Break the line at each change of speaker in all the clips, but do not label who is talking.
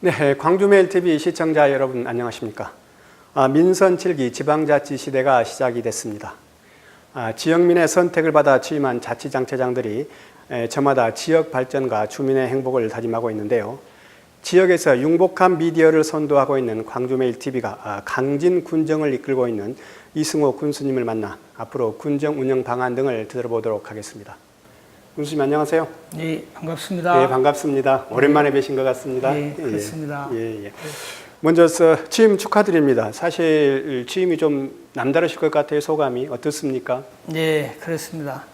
네, 광주메일TV 시청자 여러분 안녕하십니까? 아, 민선 7기 지방자치 시대가 시작이 됐습니다. 아, 지역민의 선택을 받아 취임한 자치장체장들이 에, 저마다 지역 발전과 주민의 행복을 다짐하고 있는데요. 지역에서 융복한 미디어를 선도하고 있는 광주메일TV가 아, 강진 군정을 이끌고 있는 이승호 군수님을 만나 앞으로 군정 운영 방안 등을 들어보도록 하겠습니다. 군수님 안녕하세요.
네, 반갑습니다.
네, 반갑습니다. 오랜만에 뵈신 것 같습니다.
네, 그렇습니다.
예, 예. 먼저 서 취임 축하드립니다. 사실 취임이 좀 남다르실 것 같아요. 소감이 어떻습니까?
네, 그렇습니다.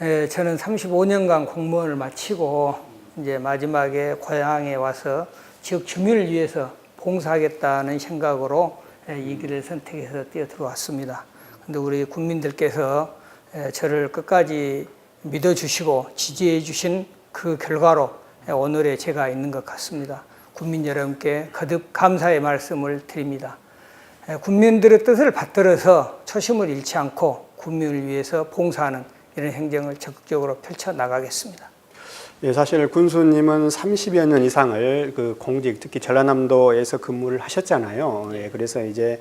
에, 저는 35년간 공무원을 마치고 이제 마지막에 고향에 와서 지역 주민을 위해서 봉사하겠다는 생각으로 에, 이 길을 선택해서 뛰어 들어왔습니다. 근데 우리 국민들께서 에, 저를 끝까지 믿어주시고 지지해 주신 그 결과로 에, 오늘의 제가 있는 것 같습니다. 국민 여러분께 거듭 감사의 말씀을 드립니다. 에, 국민들의 뜻을 받들어서 초심을 잃지 않고 국민을 위해서 봉사하는 이런 행정을 적극적으로 펼쳐 나가겠습니다.
예, 사실 군수님은 30여 년 이상을 그 공직, 특히 전라남도에서 근무를 하셨잖아요. 예, 그래서 이제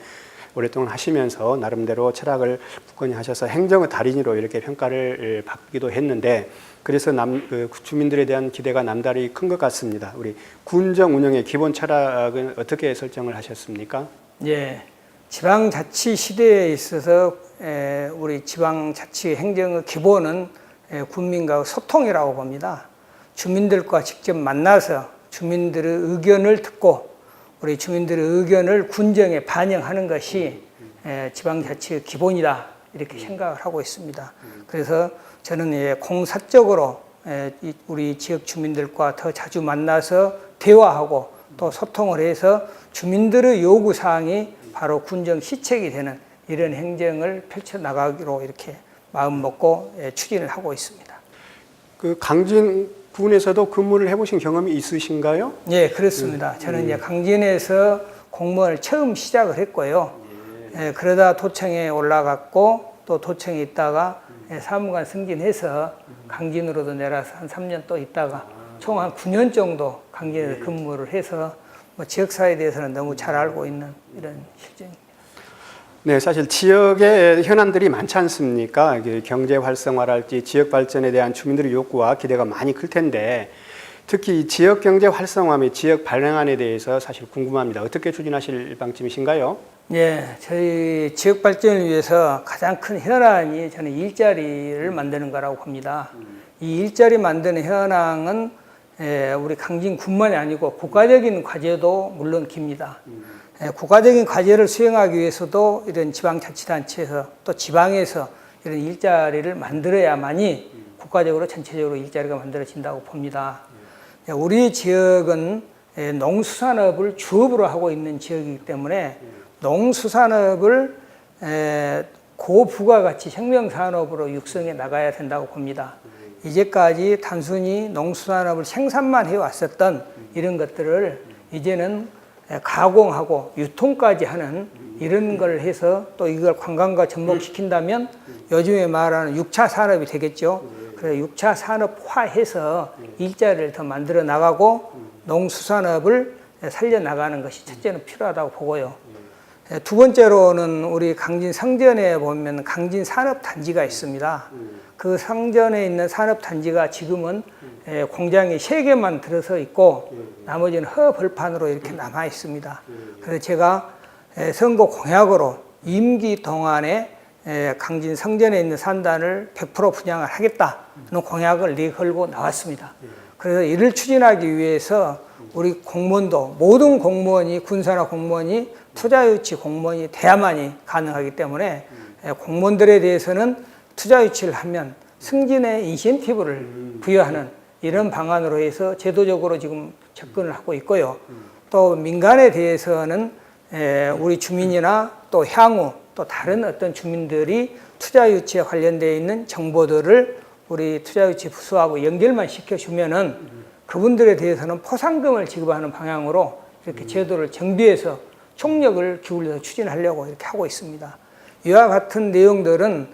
오랫동안 하시면서 나름대로 철학을 굳건히 하셔서 행정의 달인으로 이렇게 평가를 예, 받기도 했는데 그래서 남, 그 주민들에 대한 기대가 남다르게 큰것 같습니다. 우리 군정 운영의 기본 철학은 어떻게 설정을 하셨습니까?
예, 지방자치 시대에 있어서 에, 우리 지방자치 행정의 기본은 에, 국민과 소통이라고 봅니다. 주민들과 직접 만나서 주민들의 의견을 듣고 우리 주민들의 의견을 군정에 반영하는 것이 에, 지방자치의 기본이다 이렇게 생각을 하고 있습니다. 그래서 저는 예, 공사적으로 에, 이 우리 지역 주민들과 더 자주 만나서 대화하고 또 소통을 해서 주민들의 요구 사항이 바로 군정 시책이 되는 이런 행정을 펼쳐 나가기로 이렇게 마음 먹고 예, 추진을 하고 있습니다.
그 강진 군에서도 근무를 해보신 경험이 있으신가요?
예, 그렇습니다. 저는 이제 강진에서 공무원을 처음 시작을 했고요. 예, 그러다 도청에 올라갔고 또 도청에 있다가 예, 사무관 승진해서 강진으로도 내려서 한 3년 또 있다가 총 한 9년 정도 강진에서 근무를 해서 뭐 지역사회에 대해서는 너무 잘 알고 있는 이런 실정입니다.
네, 사실 지역의 현안들이 많지 않습니까? 경제 활성화랄지 지역 발전에 대한 주민들의 욕구와 기대가 많이 클 텐데 특히 이 지역 경제 활성화 및 지역 발행안에 대해서 사실 궁금합니다. 어떻게 추진하실 방침이신가요?
예, 저희 지역 발전을 위해서 가장 큰 현안이 저는 일자리를 만드는 거라고 봅니다. 이 일자리 만드는 현황은 예, 우리 강진군만이 아니고 국가적인 과제도 물론 깁니다. 예, 국가적인 과제를 수행하기 위해서도 이런 지방자치단체에서 또 지방에서 이런 일자리를 만들어야만이 국가적으로 전체적으로 일자리가 만들어진다고 봅니다. 예, 우리 지역은 예, 농수산업을 주업으로 하고 있는 지역이기 때문에 농수산업을 에, 고부가가치 혁명산업으로 육성해 나가야 된다고 봅니다. 이제까지 단순히 농수산업을 생산만 해왔었던 이런 것들을 이제는 에, 가공하고 유통까지 하는 이런 걸 해서 또 이걸 관광과 접목시킨다면 요즘에 말하는 6차 산업이 되겠죠. 그래서 6차 산업화해서 일자리를 더 만들어 나가고 농수산업을 살려 나가는 것이 첫째는 필요하다고 보고요. 예, 두 번째로는 우리 강진 상전에 보면 강진 산업 단지가 있습니다. 그 상전에 있는 산업 단지가 지금은 예, 공장이 세 개만 들어서 있고 나머지는 허벌판으로 이렇게 남아 있습니다. 그래서 제가 예, 선거 공약으로 임기 동안에 예, 강진 성전에 있는 산단을 100% 분양을 하겠다는 공약을 내걸고 나왔습니다. 그래서 이를 추진하기 위해서 우리 공무원도 모든 공무원이 군사나 공무원이 투자유치 공무원이 돼야만이 가능하기 때문에 예, 공무원들에 대해서는 투자유치를 하면 승진의 인센티브를 부여하는 이런 방안으로 해서 제도적으로 지금 접근을 하고 있고요. 또 민간에 대해서는 에, 우리 주민이나 또 향후 또 다른 어떤 주민들이 투자 유치에 관련되어 있는 정보들을 우리 투자 유치 부서하고 연결만 시켜주면은 그분들에 대해서는 포상금을 지급하는 방향으로 이렇게 제도를 정비해서 총력을 기울여서 추진하려고 이렇게 하고 있습니다. 이와 같은 내용들은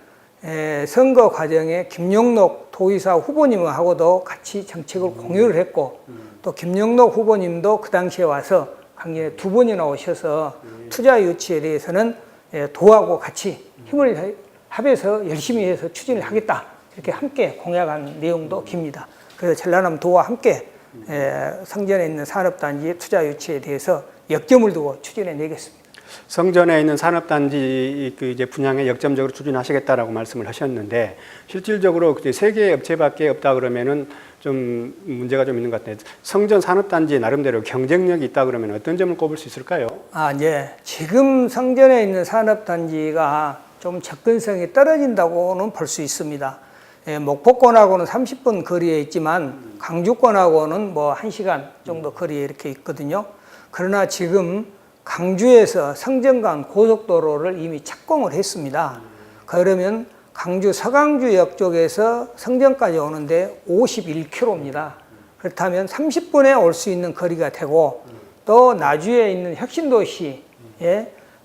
에, 선거 과정에 김용록 도의사 후보님하고도 같이 정책을 공유를 했고 또 김용록 후보님도 그 당시에 와서 강연에 두 번이나 오셔서 투자 유치에 대해서는 에, 도하고 같이 힘을 합해서 열심히 해서 추진을 하겠다 이렇게 함께 공약한 내용도 깁니다. 그래서 전라남 도와 함께 에, 성전에 있는 산업단지 투자 유치에 대해서 역점을 두고 추진해 내겠습니다.
성전에 있는 산업단지 그 이제 분양에 역점적으로 추진하시겠다라고 말씀을 하셨는데 실질적으로 세 개의 업체밖에 없다 그러면은 좀 문제가 좀 있는 것 같아요. 성전 산업단지 나름대로 경쟁력이 있다 그러면 어떤 점을 꼽을 수 있을까요?
아, 예. 지금 성전에 있는 산업단지가 좀 접근성이 떨어진다고는 볼 수 있습니다. 예, 목포권하고는 30분 거리에 있지만 강주권하고는 뭐 1시간 정도 거리에 이렇게 있거든요. 그러나 지금 강주에서 성전간 고속도로를 이미 착공을 했습니다. 그러면 강주 서강주역 쪽에서 성전까지 오는데 51km입니다. 그렇다면 30분에 올 수 있는 거리가 되고 또 나주에 있는 혁신도시에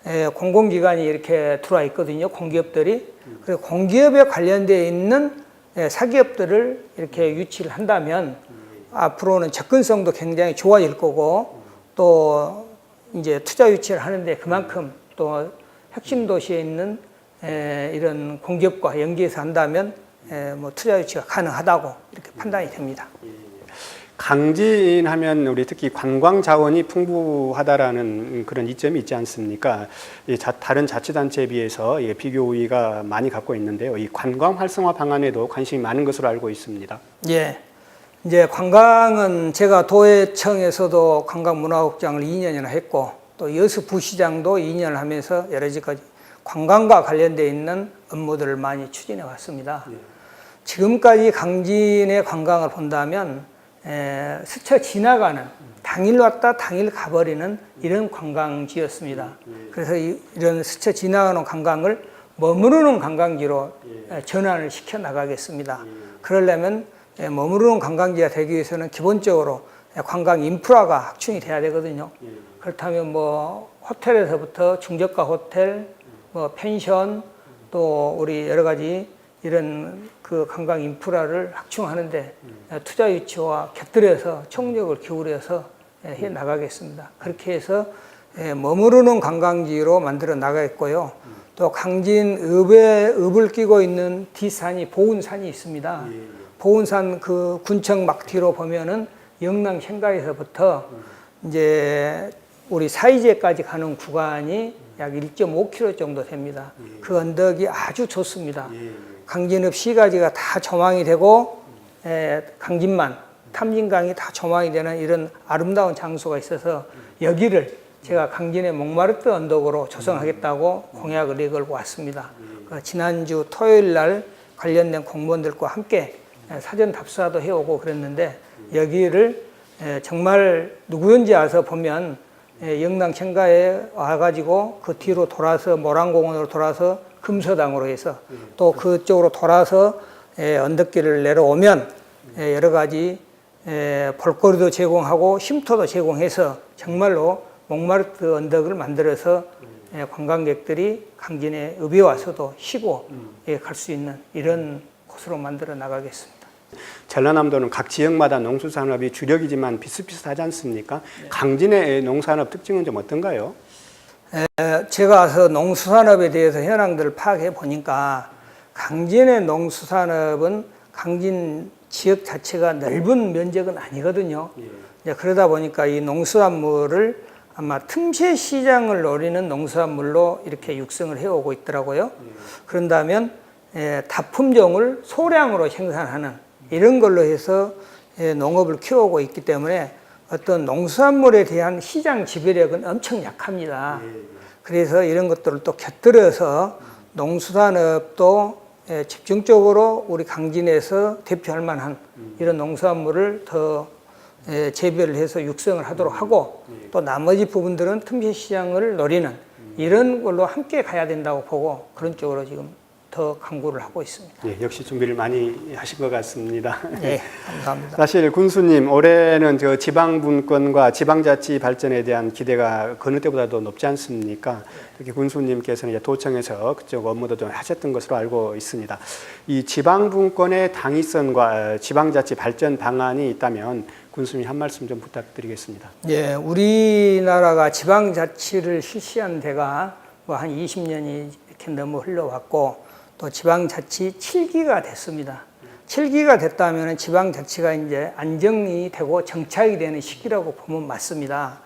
에, 공공기관이 이렇게 들어와 있거든요. 공기업들이. 그래서 공기업에 관련되어 있는 에, 사기업들을 이렇게 유치를 한다면 앞으로는 접근성도 굉장히 좋아질 거고 또 이제 투자 유치를 하는데 그만큼 또 핵심 도시에 있는 에, 이런 공기업과 연계해서 한다면 에, 뭐 투자 유치가 가능하다고 이렇게 판단이 됩니다.
강진 하면 우리 특히 관광 자원이 풍부하다라는 그런 이점이 있지 않습니까? 이 자, 다른 자치단체에 비해서 이 비교 우위가 많이 갖고 있는데요. 이 관광 활성화 방안에도 관심이 많은 것으로 알고 있습니다.
예. 이제 관광은 제가 도회청에서도 관광문화국장을 2년이나 했고 또 여수 부시장도 2년을 하면서 여러 가지 관광과 관련되어 있는 업무들을 많이 추진해 왔습니다. 지금까지 강진의 관광을 본다면 에, 스쳐 지나가는 당일 왔다 당일 가버리는 이런 관광지였습니다. 그래서 이, 런 스쳐 지나가는 관광을 머무르는 관광지로 에, 전환을 시켜 나가겠습니다. 그러려면 에, 머무르는 관광지가 되기 위해서는 기본적으로 에, 관광 인프라가 확충이 돼야 되거든요. 그렇다면 뭐 호텔에서부터 중저가 호텔, 뭐 펜션 또 우리 여러 가지 이런 그 관광 인프라를 확충하는데 투자 유치와 곁들여서 총력을 기울여서 해 나가겠습니다. 그렇게 해서 예, 머무르는 관광지로 만들어 나가겠고요. 또 강진 읍에 읍을 끼고 있는 뒷산이 보은산이 있습니다. 보은산 그 군청 막 뒤로 보면은 영남 현가에서부터 이제 우리 사이제까지 가는 구간이 약 1.5km 정도 됩니다. 그 언덕이 아주 좋습니다. 강진읍 시가지가 다 조망이 되고 에, 강진만 탐진강이 다 조망이 되는 이런 아름다운 장소가 있어서 여기를 제가 강진의 목마르트 언덕으로 조성하겠다고 공약을 내걸고 왔습니다. 그 지난주 토요일 날 관련된 공무원들과 함께 에, 사전 답사도 해오고 그랬는데 여기를 에, 정말 누구든지 와서 보면 에, 영남 청가에 와가지고 그 뒤로 돌아서 모란공원으로 돌아서 금서당으로 해서 또 그쪽으로 돌아서 에, 언덕길을 내려오면 에, 여러 가지 에, 볼거리도 제공하고 쉼터도 제공해서 정말로 목마르트 언덕을 만들어서 에, 관광객들이 강진에 읍에 와서도 쉬고 예, 갈 수 있는 이런 곳으로 만들어 나가겠습니다.
전라남도는 각 지역마다 농수산업이 주력이지만 비슷비슷하지 않습니까? 강진의 농산업 특징은 좀 어떤가요?
에, 제가 와서 농수산업에 대해서 현황들을 파악해 보니까 강진의 농수산업은 강진 지역 자체가 넓은 면적은 아니거든요. 이제 그러다 보니까 이 농수산물을 아마 틈새 시장을 노리는 농수산물로 이렇게 육성을 해오고 있더라고요. 그런다면 에, 다품종을 소량으로 생산하는 이런 걸로 해서 에, 농업을 키우고 있기 때문에 어떤 농수산물에 대한 시장 지배력은 엄청 약합니다. 그래서 이런 것들을 또 곁들여서 농수산업도 예, 집중적으로 우리 강진에서 대표할 만한 이런 농수산물을 더 예, 재배를 해서 육성을 하도록 하고 또 나머지 부분들은 틈새 시장을 노리는 이런 걸로 함께 가야 된다고 보고 그런 쪽으로 지금 더 강구를 하고 있습니다.
예, 역시 준비를 많이 하신 것 같습니다.
네, 감사합니다.
사실 군수님 올해는 저 지방 분권과 지방자치 발전에 대한 기대가 그 어느 때보다도 높지 않습니까? 특히 군수님께서는 이제 도청에서 그쪽 업무도 좀 하셨던 것으로 알고 있습니다. 이 지방 분권의 당위성과 지방자치 발전 방안이 있다면 군수님 한 말씀 좀 부탁드리겠습니다.
예, 우리나라가 지방자치를 실시한 데가 뭐 한 20년이 이렇게 너무 흘러왔고 또 지방자치 7기가 됐습니다. 7기가 됐다면 지방자치가 이제 안정이 되고 정착이 되는 시기라고 보면 맞습니다.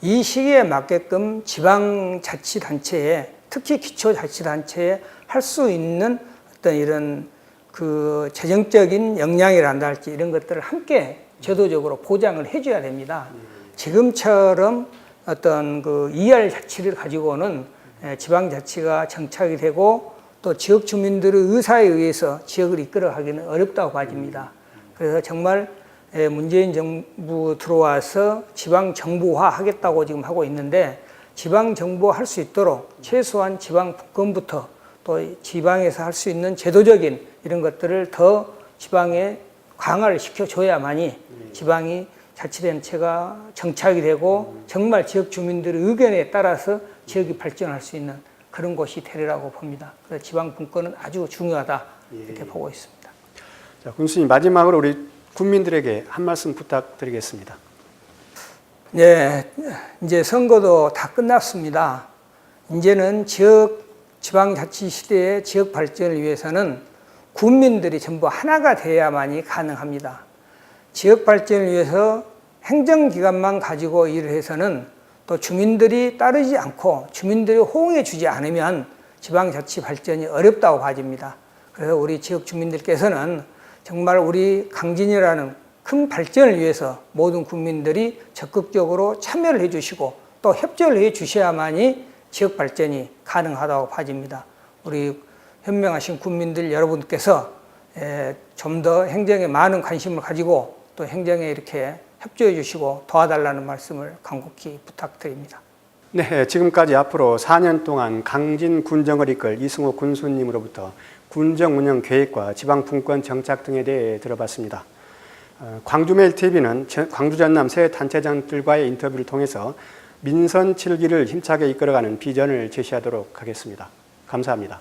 이 시기에 맞게끔 지방자치단체에 특히 기초자치단체에 할 수 있는 어떤 이런 그 재정적인 역량이란다 할지 이런 것들을 함께 제도적으로 보장을 해줘야 됩니다. 지금처럼 어떤 그 ER 자치를 가지고는 예, 지방자치가 정착이 되고 또 지역 주민들의 의사에 의해서 지역을 이끌어 가기는 어렵다고 봐집니다. 그래서 정말 예, 문재인 정부 들어와서 지방 정부화 하겠다고 지금 하고 있는데 지방 정부화 할수 있도록 최소한 지방 분권부터 또 지방에서 할 수 있는 제도적인 이런 것들을 더 지방에 강화를 시켜줘야만이 지방이 자치단체가 정착이 되고 정말 지역 주민들의 의견에 따라서 지역이 발전할 수 있는 그런 곳이 되리라고 봅니다. 그래서 지방 분권은 아주 중요하다 이렇게 보고 있습니다.
자, 군수님 마지막으로 우리 국민들에게 한 말씀 부탁드리겠습니다.
네, 이제 선거도 다 끝났습니다. 이제는 지역 지방자치 시대의 지역 발전을 위해서는 국민들이 전부 하나가 돼야만이 가능합니다. 지역 발전을 위해서 행정기관만 가지고 일을 해서는 또 주민들이 따르지 않고 주민들이 호응해 주지 않으면 지방자치 발전이 어렵다고 봐집니다. 그래서 우리 지역 주민들께서는 정말 우리 강진이라는 큰 발전을 위해서 모든 국민들이 적극적으로 참여를 해 주시고 또 협조를 해 주셔야만이 지역 발전이 가능하다고 봐집니다. 우리 현명하신 국민들 여러분께서 좀 더 행정에 많은 관심을 가지고 또 행정에 이렇게 협조해 주시고 도와달라는 말씀을 간곡히 부탁드립니다.
네, 지금까지 앞으로 4년 동안 강진 군정을 이끌 이승호 군수님으로부터 군정 운영 계획과 지방 분권 정착 등에 대해 들어봤습니다. 어, 광주메일 TV는 광주 전남 새 단체장들과의 인터뷰를 통해서 민선 7기를 힘차게 이끌어가는 비전을 제시하도록 하겠습니다. 감사합니다.